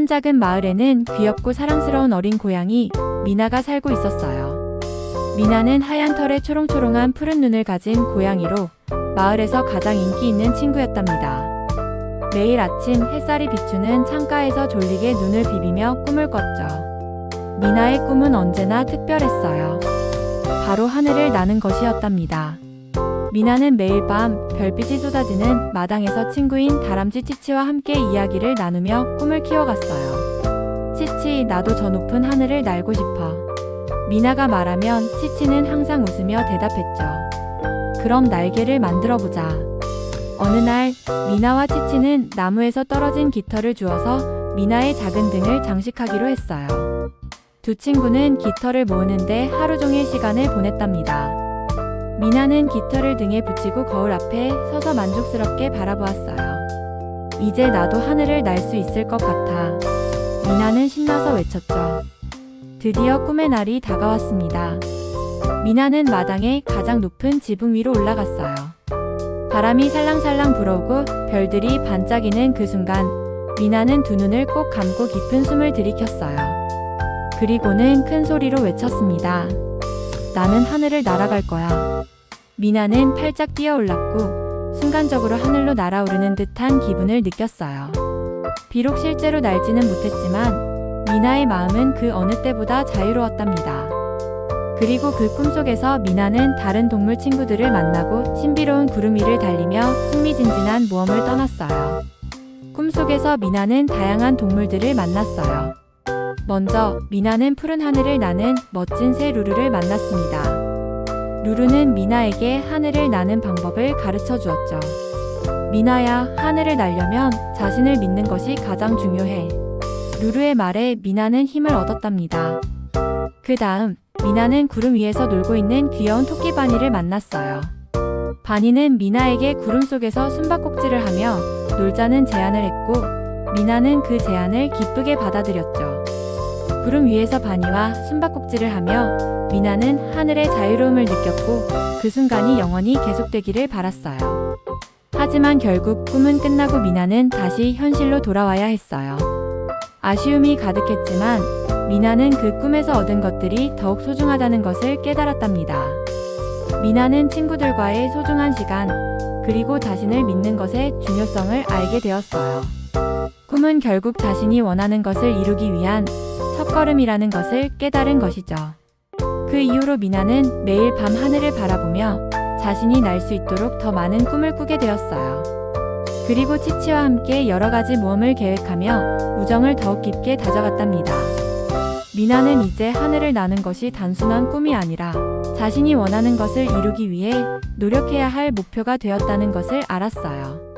한 작은 마을에는 귀엽고 사랑스러운 어린 고양이 미나가 살고 있었어요. 미나는 하얀 털에 초롱초롱한 푸른 눈을 가진 고양이로 마을에서 가장 인기 있는 친구였답니다. 매일 아침 햇살이 비추는 창가에서 졸리게 눈을 비비며 꿈을 꿨죠. 미나의 꿈은 언제나 특별했어요. 바로 하늘을 나는 것이었답니다. 미나는 매일 밤 별빛이 쏟아지는 마당에서 친구인 다람쥐 치치와 함께 이야기를 나누며 꿈을 키워갔어요. 치치, 나도 저 높은 하늘을 날고 싶어. 미나가 말하면 치치는 항상 웃으며 대답했죠. 그럼 날개를 만들어 보자. 어느 날 미나와 치치는 나무에서 떨어진 깃털을 주워서 미나의 작은 등을 장식하기로 했어요. 두 친구는 깃털을 모으는데 하루 종일 시간을 보냈답니다. 미나는 깃털을 등에 붙이고 거울 앞에 서서 만족스럽게 바라보았어요. 이제 나도 하늘을 날 수 있을 것 같아. 미나는 신나서 외쳤죠. 드디어 꿈의 날이 다가왔습니다. 미나는 마당의 가장 높은 지붕 위로 올라갔어요. 바람이 살랑살랑 불어오고 별들이 반짝이는 그 순간 미나는 두 눈을 꼭 감고 깊은 숨을 들이켰어요. 그리고는 큰 소리로 외쳤습니다. 나는 하늘을 날아갈 거야. 미나는 팔짝 뛰어 올랐고 순간적으로 하늘로 날아오르는 듯한 기분을 느꼈어요. 비록 실제로 날지는 못했지만 미나의 마음은 그 어느 때보다 자유로웠답니다. 그리고 그 꿈속에서 미나는 다른 동물 친구들을 만나고 신비로운 구름 위를 달리며 흥미진진한 모험을 떠났어요. 꿈속에서 미나는 다양한 동물들을 만났어요. 먼저 미나는 푸른 하늘을 나는 멋진 새 루루를 만났습니다. 루루는 미나에게 하늘을 나는 방법을 가르쳐 주었죠. 미나야, 하늘을 날려면 자신을 믿는 것이 가장 중요해. 루루의 말에 미나는 힘을 얻었답니다. 그 다음, 미나는 구름 위에서 놀고 있는 귀여운 토끼 바니를 만났어요. 바니는 미나에게 구름 속에서 숨바꼭질을 하며 놀자는 제안을 했고, 미나는 그 제안을 기쁘게 받아들였죠. 구름 위에서 바니와 숨바꼭질을 하며 미나는 하늘의 자유로움을 느꼈고 그 순간이 영원히 계속되기를 바랐어요. 하지만 결국 꿈은 끝나고 미나는 다시 현실로 돌아와야 했어요. 아쉬움이 가득했지만 미나는 그 꿈에서 얻은 것들이 더욱 소중하다는 것을 깨달았답니다. 미나는 친구들과의 소중한 시간, 그리고 자신을 믿는 것의 중요성을 알게 되었어요. 꿈은 결국 자신이 원하는 것을 이루기 위한 첫걸음이라는 것을 깨달은 것이죠. 그 이후로 미나는 매일 밤 하늘을 바라보며 자신이 날 수 있도록 더 많은 꿈을 꾸게 되었어요. 그리고 치치와 함께 여러 가지 모험을 계획하며 우정을 더욱 깊게 다져갔답니다. 미나는 이제 하늘을 나는 것이 단순한 꿈이 아니라 자신이 원하는 것을 이루기 위해 노력해야 할 목표가 되었다는 것을 알았어요.